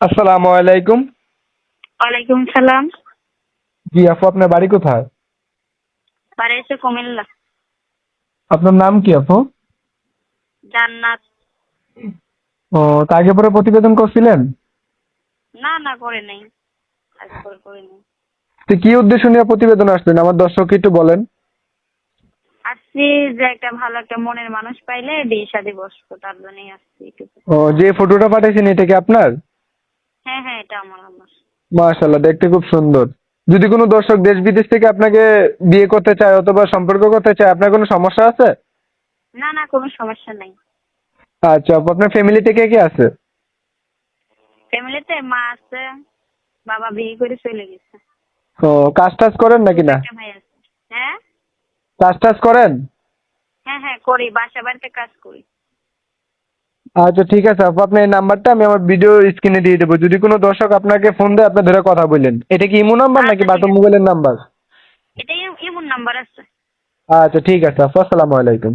আসসালামু আলাইকুম। ওয়ালাইকুম সালাম। জি আপু আপনার বাড়ি কোথায়? বাড়ি কুমিল্লা। আপনার নাম কি আপু? জান্নাত। ও তা আগে পরে প্রতিবেদন করছিলেন? না না করে নেই। আজ করে করে নেই। তো কি উদ্দেশ্য নিয়ে প্রতিবেদন আসলেন? আমার দর্শককে একটু বলেন। আসছি যে একটা ভালো একটা মনের মানুষ পাইলে বিয়ে শাদী বসবো তার জন্যই আসছি ও যে ফটোটা পাঠিয়েছেন এটা কি আপনার? হ্যাঁ হ্যাঁ এটা আমার আমার মাশাল্লাহ দেখতে খুব সুন্দর। যদি কোনো দর্শক দেশ বিদেশ থেকে আপনাকে বিয়ে করতে চায় অথবা সম্পর্ক করতে চায় আপনার কোনো সমস্যা আছে? না না কোনো সমস্যা নেই। আচ্ছা আপু আপনার ফ্যামিলিতে কে কে আছে? ফ্যামিলিতে মা আছে বাবা বিয়ে করে চলে গেছে। ও কাজ টাজ করেন নাকি না? একটা ভাই আছে। হ্যাঁ? কাজ টাজ করেন? হ্যাঁ হ্যাঁ করি বাসা বাড়িতে কাজ করি। আচ্ছা ঠিক আছে আপু আপনার এই নাম্বারটা আমি আমার ভিডিও স্ক্রিনে দিয়ে দেবো। যদি কোনো দর্শক আপনাকে ফোন দেয় আপনার ধরে কথা বললেন এটা কি ইমো নাম্বার নাকি আচ্ছা, বাটন মোবাইলের নাম্বার? এটা ইমো নাম্বার আছে। আচ্ছা ঠিক আছে আপু আসসালামু আলাইকুম।